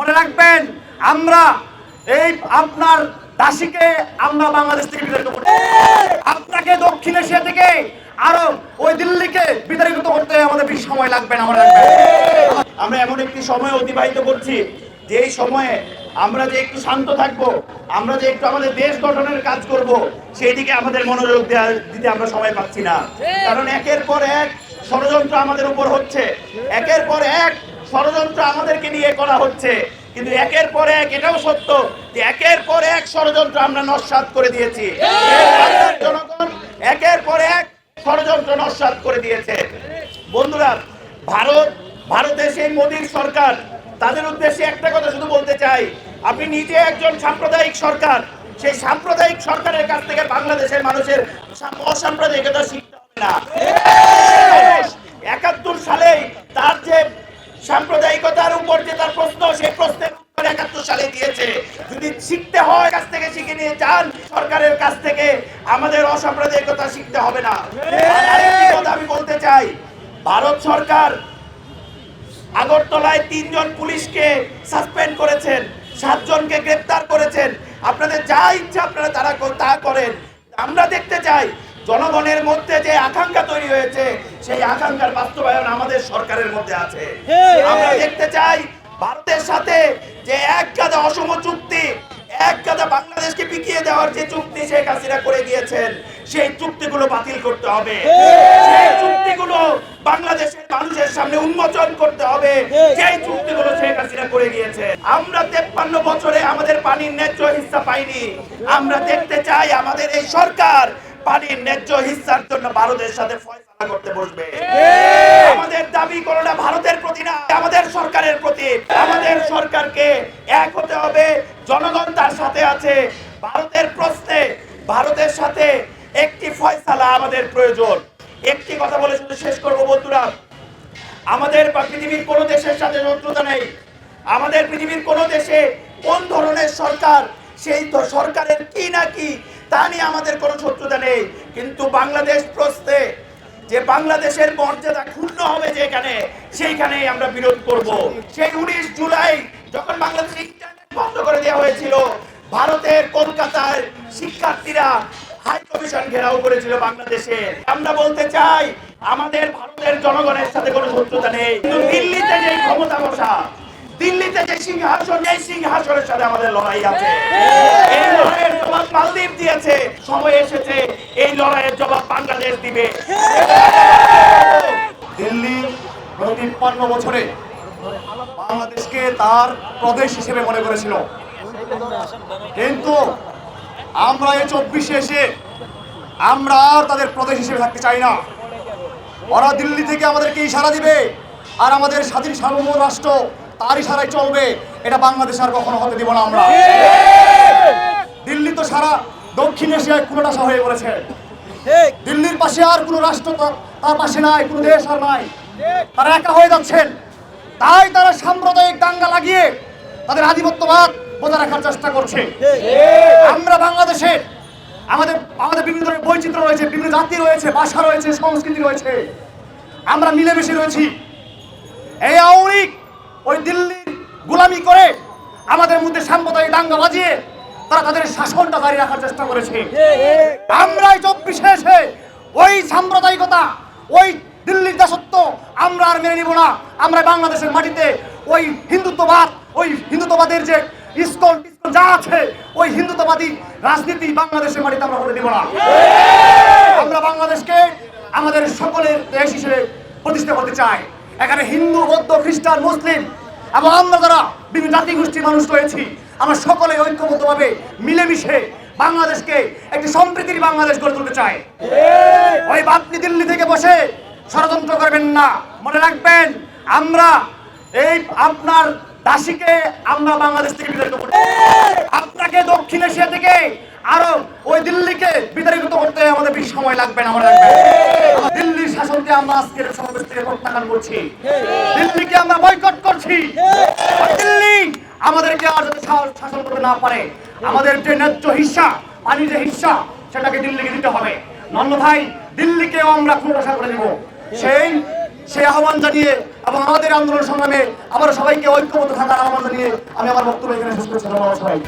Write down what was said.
মনে রাখবেন আমরা এই আপনার দাসীকে আমরা বাংলাদেশ থেকে বিতাড়িত করতে আপনাকে দক্ষিণ এশিয়া থেকে আরও ওই দিল্লিকে বিতাড়িত করতে আমাদের বেশি সময় লাগবে না মনে রাখবেন। আমরা এমন একটি সময় অতিবাহিত করছি যে এই সময়ে আমরা যে একটু শান্ত থাকব আমরা যে একটু আমাদের দেশ গঠনের কাজ করব সেই দিকে আমাদের মনোযোগ দেওয়া দিতে আমরা সময় পাচ্ছি না। কারণ একের পর এক ষড়যন্ত্র আমাদের উপর হচ্ছে একের পর এক ষড়যন্ত্র আমাদেরকে নিয়ে করা হচ্ছে। কিন্তু একের পর এক এটাও সত্য যে একের পর এক ষড়যন্ত্র আমরা নস্বাত করে দিয়েছি। জনগণ একের পর এক ষড়যন্ত্র নস্বাত করে দিয়েছে। বন্ধুরা, ভারত ভারতের সেই মোদীর সরকার। তাদের উদ্দেশ্যে একটা কথা শুধু বলতে চাই, আপনি নিজে একজন সাম্প্রদায়িক সরকার। সেই সাম্প্রদায়িক সরকারের কাছ থেকে বাংলাদেশের মানুষের অসাম্প্রদায়িকতা শিখতে হবে না একাত্তর সালেই তার যে সাম্প্রদায়িকতার উপর যে তার প্রশ্ন সেই প্রশ্নের উত্তর একাত্তর সালে দিয়েছে। যদি শিখতে হয় কাছ থেকে শিখে নিয়ে যান, সরকারের কাছ থেকে আমাদের অসাম্প্রদায়িকতা শিখতে হবে না। আমি বলতে চাই, ভারত সরকার আগরতলায় তিনজন পুলিশকে সাসপেন্ড করেছেন, সাতজনকে গ্রেপ্তার করেছেন। আপনাদের যা ইচ্ছা আপনারা তারা তা করেন। আমরা দেখতে চাই জনগণের মধ্যে যে আকাঙ্ক্ষা তৈরি হয়েছে সেই আকাঙ্ক্ষার বাস্তবায়ন আমাদের সরকারের মধ্যে আছে। আমরা দেখতে চাই ভারতের সাথে যে এক গাদা অসম চুক্তি এক গাদা বাংলাদেশকে পিকিয়ে দেওয়ার যে চুক্তি শেখ হাসিনা করে গিয়েছেন সেই চুক্তিগুলো বাতিল করতে হবে। সেই চুক্তিগুলো বাংলাদেশের মানুষের সামনে উন্মোচন করতে হবে। যেই চুক্তিগুলো শেখ হাসিনা করে গিয়েছে আমরা তেপ্পান্ন বছরে আমাদের পানির ন্যায্য হিস্সা পাইনি। আমরা দেখতে চাই আমাদের এই সরকার পানির ন্যায্য হিস্সার জন্য ভারতের সাথে ফয়সালা করতে বসবে। আমাদের দাবি কোনোটা ভারতের প্রতি না আমাদের সরকারের প্রতি। আমাদের সরকারকে এক হতে হবে জনগণ তার সাথে আছে। ভারতের প্রশ্নে ভারতের সাথে একটি ফয়সালা আমাদের প্রয়োজন। একটি কথা বলে শুধু শেষ করব বন্ধুরা। আমাদের বা পৃথিবীর কোনো দেশের সাথে শত্রুতা নেই। আমাদের পৃথিবীর কোনো দেশে কোন ধরনের সরকার সেই তো সরকারের কি না কি তা নিয়ে আমাদের কোনো শত্রুতা নেই। কিন্তু বাংলাদেশ প্রশ্নে যে বাংলাদেশের মর্যাদা ক্ষুণ্ণ হবে যেখানে, সেইখানেই আমরা বিরোধ করব। সেই উনিশ জুলাই যখন বাংলাদেশে ইন্টারনেট বন্ধ করে দেওয়া হয়েছিল, ভারতের, কলকাতার শিক্ষার্থীরা হাই কমিশন ঘেরাও করেছিল বাংলাদেশে। আমরা বলতে চাই, আমাদের ভারতের জনগণের সাথে কোনো শত্রুতা নেই। কিন্তু দিল্লিতে যে ক্ষমতা বসা দিল্লিতে যে সিংহাসন এই সিংহাসনের সাথে আমাদের লড়াই আছে। এই লড়াইয়ের জবাব মালদ্বীপ দিয়েছে। সময় এসেছে এই লড়াইয়ের জবাব বাংলাদেশ দিবে। দিল্লি গত তিপ্পান্ন বছরে বাংলাদেশকে তার প্রদেশ হিসেবে মনে করেছিল। কিন্তু আমরা এই চব্বিশে এসে আমরা আর তাদের প্রদেশ হিসেবে থাকতে চাই না। ওরা দিল্লি থেকে আমাদেরকে ইশারা দিবে আর আমাদের স্বাধীন সার্বভৌম রাষ্ট্র তার ইশারায় চলবে, এটা বাংলাদেশ আর কখনো হতে দিব না আমরা। দিল্লি তো সারা দক্ষিণ এশিয়ায় কুলোটাসা হয়ে পড়েছে। দিল্লির পাশে আর কোনো রাষ্ট্র তার পাশে নাই, কোনো দেশ আর নাই। তারা একা হয়ে যাচ্ছেন। তাই তারা সাম্প্রদায়িক দাঙ্গা লাগিয়ে তাদের আধিপত্যবাদ বজায় রাখার চেষ্টা করছে। আমরা বাংলাদেশে আমাদের আমাদের বিভিন্ন ধরনের বৈচিত্র্য রয়েছে, বিভিন্ন জাতি রয়েছে, ভাষা রয়েছে, সংস্কৃতি রয়েছে। আমরা মিলেমিশে রয়েছি। এই আওয়ামী ওই দিল্লির গোলামি করে আমাদের মধ্যে সাম্প্রদায়িক দাঙ্গা বাজিয়ে তারা তাদের শাসনটা জারি রাখার চেষ্টা করেছে। আমরাই চব্বিশে এসে ওই সাম্প্রদায়িকতা, ওই দিল্লির দাসত্ব আমরা আর মেনে নিব না। আমরা বাংলাদেশের মাটিতে ওই হিন্দুত্ববাদ, ওই হিন্দুত্ববাদের যে ইস্কন যা আছে, ওই হিন্দুত্ববাদী রাজনীতি বাংলাদেশের মাটিতে আমরা করে দিব না। আমরা বাংলাদেশকে আমাদের সকলের দেশ হিসেবে প্রতিষ্ঠা করতে চাই। এখানে হিন্দু বৌদ্ধ খ্রিস্টান মুসলিম এবং আমরা যারা বিভিন্ন জাতি গোষ্ঠীর মানুষ রয়েছি আমরা সকলে ঐক্যবদ্ধভাবে মিলেমিশে বাংলাদেশকে একটি সম্প্রীতির বাংলাদেশ গড়ে তুলতে চাই। ওই আপনি দিল্লি থেকে বসে ষড়যন্ত্র করবেন না। মনে রাখবেন আমরা এই আপনার দাসীকে আমরা বাংলাদেশ থেকে বিতাড়িত করতে আপনাকে দক্ষিণ এশিয়া থেকে আরও ওই দিল্লিকে বিতাড়িত করতে আমাদের বেশি সময় লাগবে না মনে রাখবেন। শাসনকে আমরা আজকের সমাবেশ থেকে প্রত্যাখ্যান করছি। দিল্লিকে আমরা বয়কট করছি। দিল্লি আমাদেরকে আর যাতে শাসন করতে না পারে আমাদের যে ন্যায্য হিস্সা পানির যে হিস্সা সেটাকে দিল্লিকে দিতে হবে। নন্দ ভাই দিল্লিকেও আমরা করে দেব সেই সেই আহ্বান জানিয়ে এবং আমাদের আন্দোলন সংগ্রামে আমরা সবাইকে ঐক্যবদ্ধ থাকার আহ্বান জানিয়ে আমি আমার বক্তব্য এখানে শেষ করছি। ধন্যবাদ সবাই